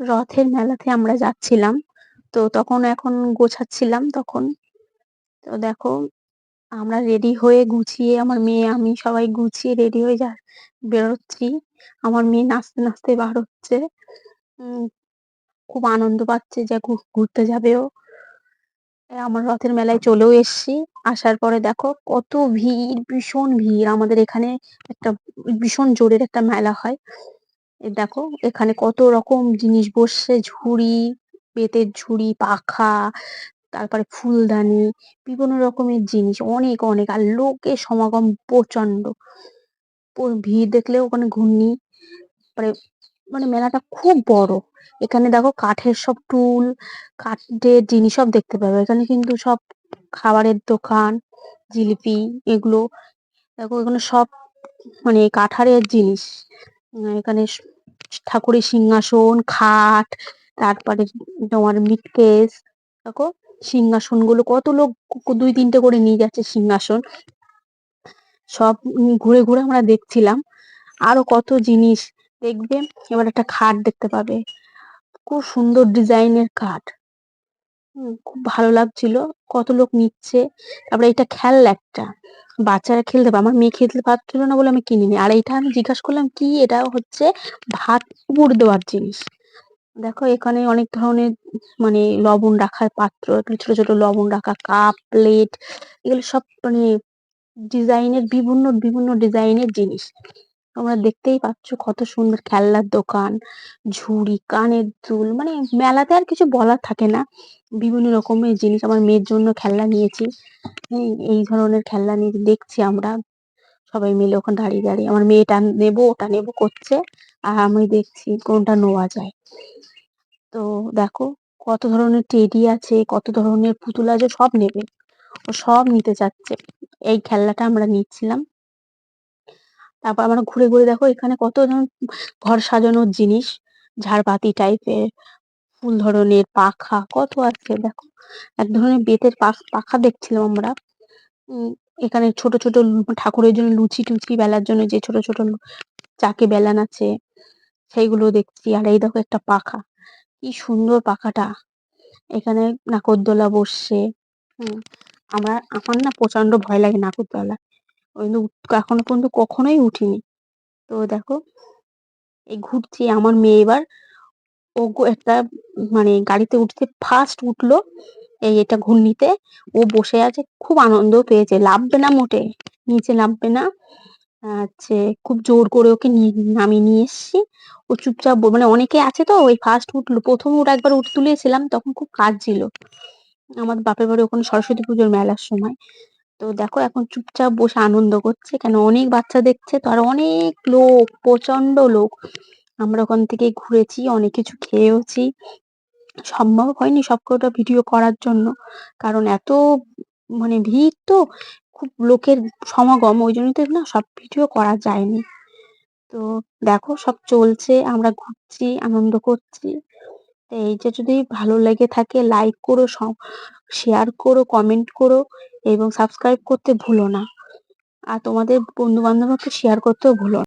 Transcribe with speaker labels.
Speaker 1: রথের মেলাতে আমরা যাচ্ছিলাম। তো তখন এখন গোছাচ্ছিলাম তখন। তো দেখো, আমরা রেডি হয়ে গুছিয়ে, আমার মেয়ে, আমি সবাই গুছিয়ে রেডি হয়ে যা, বেরোচ্ছি। আমার মেয়ে নাচতে নাচতে বার হচ্ছে। খুব আনন্দ পাচ্ছে যে ঘুরতে যাবে ও আমার রথের মেলায় চলেও এসেছি। আসার পরে দেখো, কত ভিড়, ভীষণ ভিড়। আমাদের এখানে একটা ভীষণ জোরের একটা মেলা হয়। এ দেখো, এখানে কত রকম জিনিস বসছে, ঝুড়ি বেতের ঝুড়ি, পাখা, তারপরে ফুলদানি, বিভিন্ন রকমের জিনিস, অনেক অনেক। আর লোকের সমাগম প্রচণ্ড ভিড় দেখলে ওখানে ঘূর্ণি মানে মানে মেলাটা খুব বড়। এখানে দেখো কাঠের সব টুল, কাঠের জিনিস সব দেখতে পাবে। এখানে কিন্তু সব খাবারের দোকান, জিলিপি এগুলো, দেখো এখানে সব মানে কাঠারের জিনিস। এখানে ঠাকুরের সিংহাসন, খাট, তারপরে তোমার মিটকেস দেখো সিংহাসনগুলো কত লোক দুই তিনটে করে নিয়ে যাচ্ছে সিংহাসন। সব ঘুরে ঘুরে আমরা দেখছিলাম। আরও কত জিনিস দেখবে, এবার একটা খাট দেখতে পাবে। খুব সুন্দর ডিজাইনের খাট। খুব ভালো লাগছিল। কত লোক নিচ্ছে। তারপরে এটা খেলনা একটা। বাচ্চারা খেলতে পারে, আমার মেয়ে খেলতে পারছিল না বলে আমি কিনিনি। আর এটা আমি জিজ্ঞাসা করলাম, কি এটা হচ্ছে ভাত উপর দেওয়ার জিনিস? দেখো, এখানে অনেক ধরনের মানে লবণ রাখার পাত্র ছোট ছোট লবণ রাখা, কাপ, প্লেট, এগুলো সব মানে ডিজাইনের বিভিন্ন বিভিন্ন ডিজাইনের জিনিস। তোমরা দেখতেই পাচ্ছ কত সুন্দর খেলনার দোকান, ঝুড়ি, কানের দুল মানে মেলাতে আর কিছু বলার থাকে না। বিভিন্ন রকমের জিনিস আমার মেয়ের জন্য খেলনা নিয়েছি। এই ধরনের খেলনা নিয়ে দেখছি আমরা সবাই মিলে ওখানে দাঁড়িয়ে দাঁড়িয়ে। আমার মেয়েটা নেব, ওটা নেব করছে আর আমি দেখছি কোনটা নেওয়া যায়। তো দেখো কত ধরনের টেডি আছে, কত ধরনের পুতুল আছে, সব নেবে। ও সব নিতে চাচ্ছে। এই খেলনাটা আমরা নিচ্ছিলাম। তারপর আমরা ঘুরে ঘুরে দেখো এখানে কত ধরনের ঘর সাজানোর জিনিস, ঝাড়বাতি টাইপের ফুল ধরনের পাখা, কত আছে দেখো। এক ধরনের বেতের পাখ- দেখছিলাম আমরা। উম, এখানে ছোট ছোট ঠাকুরের জন্য লুচি টুচি বেলার জন্য যে ছোট ছোট চাকে বেলান আছে, সেইগুলো দেখছি। আর এই দেখো একটা পাখা, কি সুন্দর পাখাটা। এখানে নাকরদোলা বসছে। হুম, আমার আমার না প্রচণ্ড ভয় লাগে নাগরদোলা উঠ- এখনও পর্যন্ত কখনোই উঠিনি। তো দেখো, এই ঘুরছি, আমার মেয়ে এবার ও একটা মানে গাড়িতে উঠতে ফার্স্ট উঠল এই এটা ঘূর্ণিতে। ও বসে আছে, খুব আনন্দ পেয়েছে। লাফবে না মোটে, নিচে নামবে না। আছে খুব জোর করে ওকে নামিয়ে নিয়ে এসেছি। ও চুপচাপ মানে অনেকে আছে তো, ওই ফার্স্ট উঠল, প্রথম ওটা একবার উঠে তুলেছিলাম, তখন খুব কাজ ছিল। আমাদের বাপের বাড়ি ওখানে সরস্বতী পুজোর মেলার সময়। তো দেখো এখন চুপচাপ বসে আনন্দ করছে, কেন অনেক বাচ্চা দেখছে তো আর অনেক লোক প্রচণ্ড লোক। আমরা ওখান থেকে ঘুরেছি, অনেক কিছু খেয়েওছি। সম্ভব হয়নি সবকটা ভিডিও করার জন্য, কারণ এত মানে ভিড় তো, খুব লোকের সমাগম, ওই জন্যই তো না সব ভিডিও করা যায়নি। তো দেখো সব চলছে, আমরা ঘুরছি, আনন্দ করছি। এই যে যদি ভালো লেগে থাকে লাইক করো শেয়ার করো কমেন্ট করো এবং সাবস্ক্রাইব করতে ভুলো না। আর তোমাদের বন্ধু বান্ধবকে শেয়ার করতেও ভুলো না।